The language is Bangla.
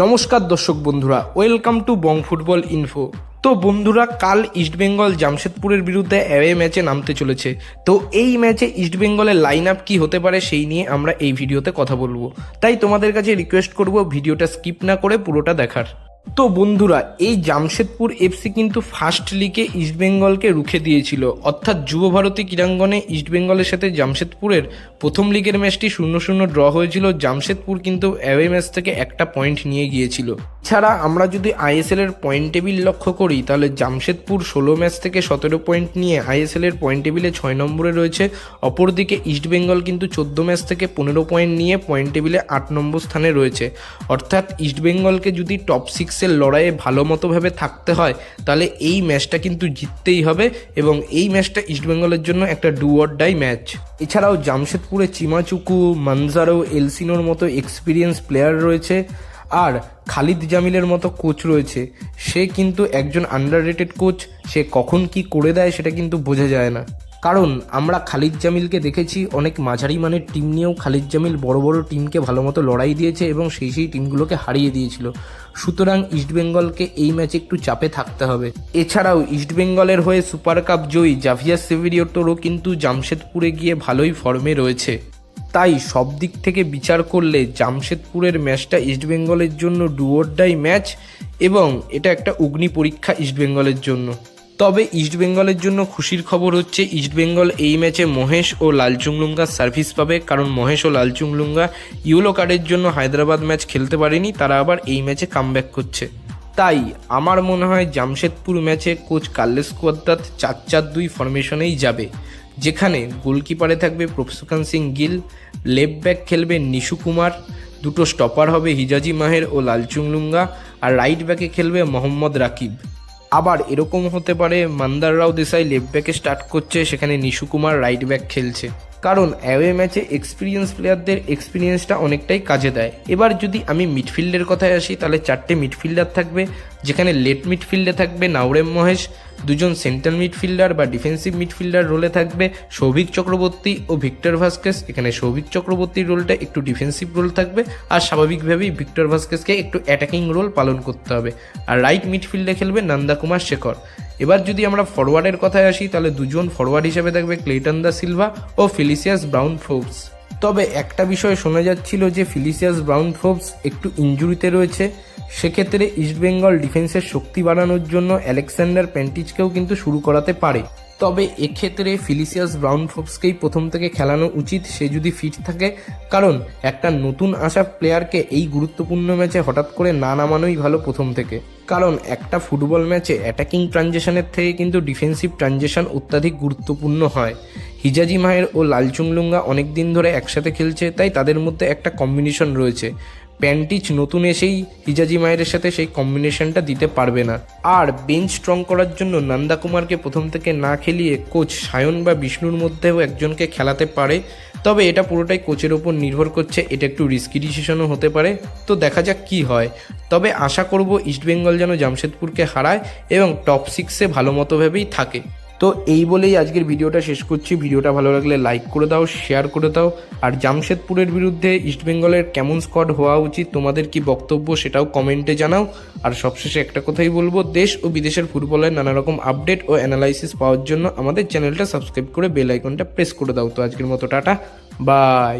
নমস্কার দর্শক বন্ধুরা, welcome to Bong football info. তো বন্ধুরা, কাল ইস্টবেঙ্গল জামশেদপুরের বিরুদ্ধে অ্যাওয়ে ম্যাচে নামতে চলেছে। তো এই ম্যাচে ইস্টবেঙ্গলের লাইন আপ কী হতে পারে সেই নিয়ে আমরা এই ভিডিওতে কথা বলব। তাই তোমাদের কাছে রিকোয়েস্ট করব ভিডিওটা স্কিপ না করে পুরোটা দেখার। তো বন্ধুরা, এই জামশেদপুর এফসি কিন্তু ফার্স্ট লিগে ইস্টবেঙ্গলকে রুখে দিয়েছিল। অর্থাৎ যুব ভারতী ক্রীড়াঙ্গনে ইস্টবেঙ্গলের সাথে জামশেদপুরের প্রথম লিগের ম্যাচটি শূন্য শূন্য ড্র হয়েছিল। জামশেদপুর কিন্তু অ্যাওয়ে ম্যাচ থেকে একটা পয়েন্ট নিয়ে গিয়েছিল। ছাড়া আমরা যদি আইএসএল এর পয়েন্ট টেবিল লক্ষ্য করি, তাহলে জামশেদপুর ষোলো ম্যাচ থেকে সতেরো পয়েন্ট নিয়ে আইএসএল এর পয়েন্ট টেবিলে ছয় নম্বরে রয়েছে। অপরদিকে ইস্টবেঙ্গল কিন্তু চোদ্দ ম্যাচ থেকে পনেরো পয়েন্ট নিয়ে পয়েন্ট টেবিলে আট নম্বর স্থানে রয়েছে। অর্থাৎ ইস্টবেঙ্গলকে যদি টপ সিক্সের লড়াইয়ে ভালো মতোভাবে থাকতে হয়, তাহলে এই ম্যাচটা কিন্তু জিততেই হবে এবং এই ম্যাচটা ইস্টবেঙ্গলের জন্য একটা ডু অর ডাই ম্যাচ এছাড়াও জামশেদপুরে চিমাচুকু মানজারো এলসিনোর মতো এক্সপিরিয়েন্স প্লেয়ার রয়েছে। আর খালিদ জামিলের মতো কোচ রয়েছে। সে কিন্তু একজন আন্ডার রেটেড কোচ, সে কখন কি করে দেয় সেটা কিন্তু বোঝা যায় না। কারণ আমরা খালিদ জামিলকে দেখেছি, অনেক মাঝারি মানের টিম নিয়েও খালিদ জামিল বড় বড় টিমকে ভালো মতো লড়াই দিয়েছে এবং সেই সেই টিমগুলোকে হারিয়ে দিয়েছিল। সুতরাং ইস্টবেঙ্গলকে এই ম্যাচে একটু চাপে থাকতে হবে। এছাড়াও ইস্টবেঙ্গলের হয়ে সুপার কাপ জয়ী জাভিয়ার সেভিরিওটোরও কিন্তু জামশেদপুরে গিয়ে ভালোই ফর্মে রয়েছে। তাই সব দিক থেকে বিচার করলে জামশেদপুরের ম্যাচটা ইস্টবেঙ্গলের জন্য ডুয়োরডাই ম্যাচ এবং এটা একটা অগ্নি পরীক্ষা ইস্টবেঙ্গলের জন্য। তবে ইস্টবেঙ্গলের জন্য খুশির খবর হচ্ছে ইস্টবেঙ্গল এই ম্যাচে মহেশ ও লালচুংলুঙ্গার সার্ভিস পাবে। কারণ মহেশ ও লালচুংলুঙ্গা ইউলো কার্ডের জন্য হায়দ্রাবাদ ম্যাচ খেলতে পারেনি, তারা আবার এই ম্যাচে কামব্যাক করছে। তাই আমার মনে হয় জামশেদপুর ম্যাচে কোচ কার্লেস কোয়াদ্দাত চার চার দুই ফরমেশনেই যাবে। যেখানে গোলকিপারে থাকবে প্রফসুকান সিং গিল, লেফট ব্যাক খেলবে নিশু কুমার, দুটো স্টপার হবে হিজাজি মাহের ও লালচুংলুঙ্গা আর রাইট ব্যাকে খেলবে মোহাম্মদ রাকিব। আবার এরকম হতে পারে মান্দার রাও দেশাই লেফট ব্যাকে স্টার্ট করছে, সেখানে নিশু কুমার রাইট ব্যাক খেলছে। কারণ অ্যাওয়ে ম্যাচে এক্সপিরিয়েন্স প্লেয়ারদের এক্সপিরিয়েন্সটা অনেকটাই কাজে দেয়। এবার যদি আমি মিডফিল্ডের কথায় আসি, তাহলে চারটে মিডফিল্ডার থাকবে, যেখানে লেট মিডফিল্ডে থাকবে নাওরেম মহেশ, দুজন সেন্ট্রাল মিডফিল্ডার বা ডিফেন্সিভ মিডফিল্ডার রোলে থাকবে সৌভিক চক্রবর্তী ও ভিক্টর ভাস্কেস। এখানে সৌভিক চক্রবর্তীর রোলটা একটু ডিফেন্সিভ রোল থাকবে আর স্বাভাবিকভাবেই ভিক্টর ভাস্কেসকে একটু অ্যাটাকিং রোল পালন করতে হবে। আর রাইট মিডফিল্ডে খেলবে নন্দা কুমার শেখর। এবার যদি আমরা ফরওয়ার্ডের কথায় আসি, তাহলে দুজন ফরওয়ার্ড হিসেবে থাকবে ক্লেটন দা সিলভা ও ফিলিসিয়াস ব্রাউন ফোর্বস তবে একটা বিষয় শোনা যাচ্ছিল যে ফিলিসিয়াস ব্রাউন ফোর্বস একটু ইঞ্জুরিতে রয়েছে, সেক্ষেত্রে ইস্টবেঙ্গল ডিফেন্সের শক্তি বাড়ানোর জন্য অ্যালেকসান্ডার প্যান্টিজকেও কিন্তু শুরু করাতে পারে। তবে এক্ষেত্রে ফিলিসিয়াস ব্রাউন ফোর্বসকেই প্রথম থেকে খেলানো উচিত। সে যদি ফিট থাকে, কারণ একটা নতুন আসা প্লেয়ারকে এই গুরুত্বপূর্ণ ম্যাচে হঠাৎ করে না নামানোই ভালো প্রথম থেকে। কারণ একটা ফুটবল ম্যাচে অ্যাটাকিং ট্রানজেকশনের থেকে কিন্তু ডিফেন্সিভ ট্রানজেকশন অত্যাধিক গুরুত্বপূর্ণ হয়। হিজাজি মাহের ও লালচুংলুঙ্গা অনেক দিন ধরে একসাথে খেলছে, তাই তাদের মধ্যে একটা কম্বিনেশন রয়েছে। প্যান্টিচ নতুন এসেই হিজাজি মায়ের সাথে সেই কম্বিনেশনটা দিতে পারবে না। আর বেঞ্চ স্ট্রং করার জন্য নন্দা কুমারকে প্রথম থেকে না খেলিয়ে কোচ সায়ন বা বিষ্ণুর মধ্যেও একজনকে খেলাতে পারে। তবে এটা পুরোটাই কোচের ওপর নির্ভর করছে, এটা একটু রিস্কি ডিসিশনও হতে পারে। তো দেখা যাক কি হয়। তবে আশা করব ইস্টবেঙ্গল যেন জামশেদপুরকে হারায় এবং টপ সিক্সে ভালো মতোভাবেই থাকে। তো এই বলেই আজকের ভিডিওটা শেষ করছি। ভিডিওটা ভালো লাগলে লাইক করে দাও শেয়ার করে দাও। আর জামশেদপুরের বিরুদ্ধে ইস্টবেঙ্গলের কেমন স্কোয়াড হওয়া উচিত, তোমাদের কি বক্তব্য সেটাও কমেন্টে জানাও। আর সবশেষে একটা কথাই বলব, দেশ ও বিদেশের ফুটবলের নানা রকম আপডেট ও অ্যানালাইসিস পাওয়ার জন্য আমাদের চ্যানেলটা সাবস্ক্রাইব করে বেল আইকনটা প্রেস করে দাও। তো আজকের মতো টাটা বাই